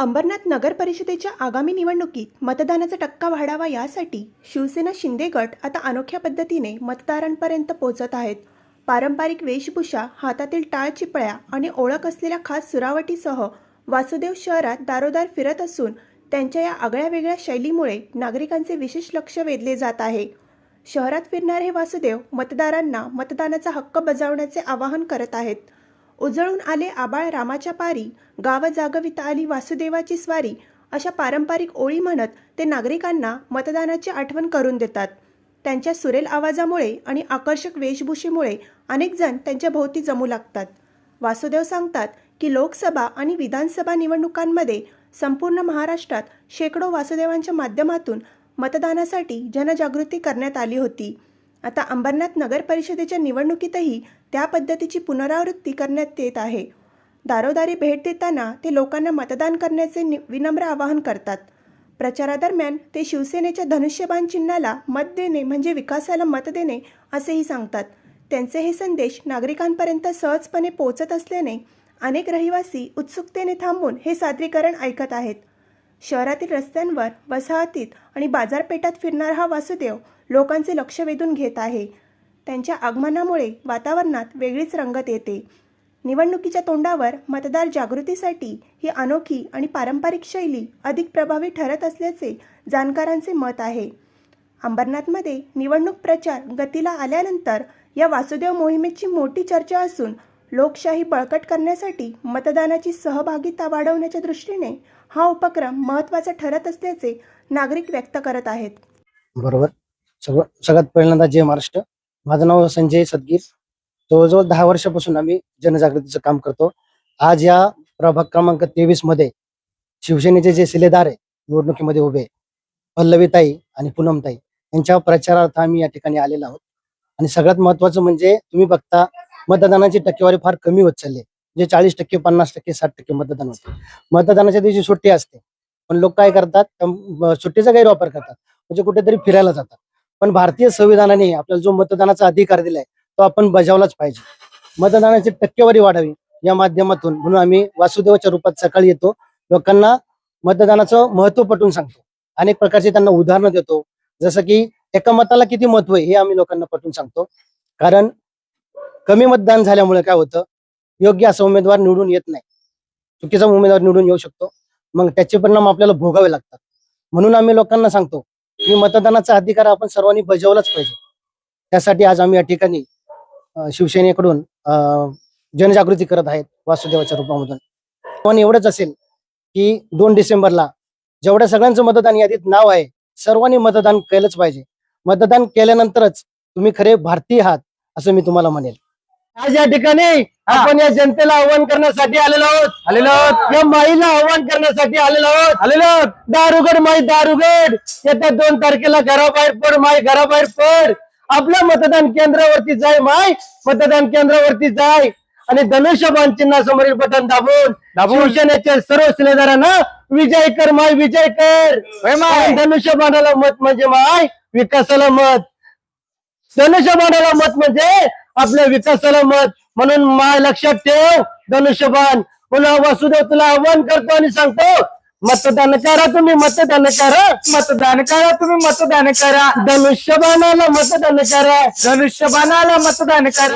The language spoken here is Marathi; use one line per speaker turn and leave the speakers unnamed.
अंबरनाथ नगर परिषदेच्या आगामी निवडणुकीत मतदानाचा टक्का वाढावा यासाठी शिवसेना शिंदे गट आता अनोख्या पद्धतीने मतदारांपर्यंत पोहोचत आहेत. पारंपरिक वेशभूषा हातातील टाळ चिपळ्या आणि ओळख असलेल्या खास सुरावटीसह वासुदेव शहरात दारोदार फिरत असून त्यांच्या या आगळ्या वेगळ्या शैलीमुळे नागरिकांचे विशेष लक्ष वेधले जात आहे. शहरात फिरणारे हे वासुदेव मतदारांना मतदानाचा हक्क बजावण्याचे आवाहन करत आहेत. उजळून आले आबाळ रामाच्या पारी गाव जागविता आली वासुदेवाची स्वारी अशा पारंपरिक ओळी म्हणत ते नागरिकांना मतदानाची आठवण करून देतात. त्यांच्या सुरेल आवाजामुळे आणि आकर्षक वेशभूषेमुळे अनेक जण त्यांच्या भोवती जमू लागतात. वासुदेव सांगतात की लोकसभा आणि विधानसभा निवडणुकांमध्ये संपूर्ण महाराष्ट्रात शेकडो वासुदेवांच्या माध्यमातून मतदानासाठी जनजागृती करण्यात आली होती. आता अंबरनाथ नगर परिषदेच्या निवडणुकीतही त्या पद्धतीची पुनरावृत्ती करण्यात येत आहे. दारोदारी भेट देताना ते लोकांना मतदान करण्याचे नि- विनम्र आवाहन करतात. प्रचारादरम्यान ते शिवसेनेच्या धनुष्यबाण चिन्हाला मत देणे म्हणजे विकासाला मत देणे असेही सांगतात. त्यांचे हे संदेश नागरिकांपर्यंत सहजपणे पोहोचत असल्याने अनेक रहिवासी उत्सुकतेने थांबून हे सादरीकरण ऐकत आहेत. शहरातील रस्त्यांवर वसाहतीत आणि बाजारपेठात फिरणारा हा वासुदेव लोकांचे लक्ष वेधून घेत आहे. त्यांच्या आगमनामुळे वातावरणात वेगळीच रंगत येते. निवडणुकीच्या तोंडावर मतदार जागृतीसाठी ही अनोखी आणि पारंपरिक शैली अधिक प्रभावी ठरत असल्याचे जाणकारांचे मत आहे. अंबरनाथमध्ये निवडणूक प्रचार गतीला आल्यानंतर या वासुदेव मोहिमेची मोठी चर्चा असून लोकशाही बळकट करण्यासाठी मतदानाची सहभागिता वाढवण्याच्या दृष्टीने हा उपक्रम महत्त्वाचा ठरत असल्याचे नागरिक व्यक्त करत आहेत.
बरोबर. सगळ्यात पहिल्यांदा जय महाराष्ट्र. माझं नाव संजय सदगीर. जवळजवळ दहा वर्षापासून आम्ही जनजागृतीचं काम करतो. आज या प्रभाग क्रमांक तेवीसमध्ये शिवसेनेचे जे शिलेदार आहे निवडणुकीमध्ये उभे पल्लवीताई आणि पूनमताई यांच्या प्रचारार्थ आम्ही या ठिकाणी आलेलो आहोत. आणि सगळ्यात महत्वाचं म्हणजे तुम्ही बघता मतदानाची टक्केवारी फार कमी होत चालली आहे. चाळीस टक्के पन्नास टक्के साठ टक्के मतदान होते. मतदानाच्या दिवशी सुट्टी असते. पण लोक काय करतात सुट्टीचा गैरवापर करतात. म्हणजे कुठेतरी फिरायला जातात. पण भारतीय संविधानाने आपल्याला जो मतदानाचा अधिकार दिलाय तो आपण बजावलाच पाहिजे. मतदानाची टक्केवारी वाढावी या माध्यमातून म्हणून आम्ही वासुदेवाच्या रूपात सकाळी येतो. लोकांना मतदानाचं महत्त्व पटवून सांगतो. अनेक प्रकारचे त्यांना उदाहरणं देतो. जसं की एका मताला किती महत्त्व आहे हे आम्ही लोकांना पटवून सांगतो. कारण कमी मतदान झाल्यामुळे काय होतं? योग्य असा उमेदवार निवडून येत नाही. चुकीचा उमेदवार निवडून येऊ शकतो. मग त्याचे परिणाम आपल्याला भोगावे लागतात. म्हणून आम्ही लोकांना सांगतो की मतदानाचा अधिकार आपण सर्वांनी बजावलाच पाहिजे. त्यासाठी आज आम्ही या ठिकाणी शिवसेनेकडून अं, जनजागृती करत आहेत वासुदेवाच्या रूपामधून. पण एवढंच असेल की दोन डिसेंबरला जेवढ्या सगळ्यांचं मतदान यादीत नाव आहे सर्वांनी मतदान केलंच पाहिजे. मतदान केल्यानंतरच तुम्ही खरे भारतीय आहात असं मी तुम्हाला म्हणेल. आज या ठिकाणी आपण या जनतेला आव्हान करण्यासाठी आलेलो आहोत. आलेलो आहोत. या माईला आव्हान करण्यासाठी आलेलो आहोत. आलेलो आहोत. दारुगड माई दारुगड. येत्या दोन तारखेला घराबाहेर पड माई घराबाहेर पड. आपल्या मतदान केंद्रावरती जाय माय मतदान केंद्रावरती जाय. आणि धनुष्यबाण चिन्हासमोरील बटन दाबून शिवसेनेच्या सर्व शिलेदारांना विजय कर माय विजय कर. कारण धनुष्यबाणाला मत म्हणजे माय विकासाला मत. धनुष्यबाणाला मत म्हणजे आपल्या विकासाला मत. म्हणून माय लक्षात ठेव धनुष्यबाण. म्हणून वासुदेव तुला आव्हान करतो आणि सांगतो मतदान करा तुम्ही मतदान करा. मतदान करा तुम्ही मतदान करा. धनुष्यबाणाला मतदान करा. धनुष्यबाणाला मतदान करा.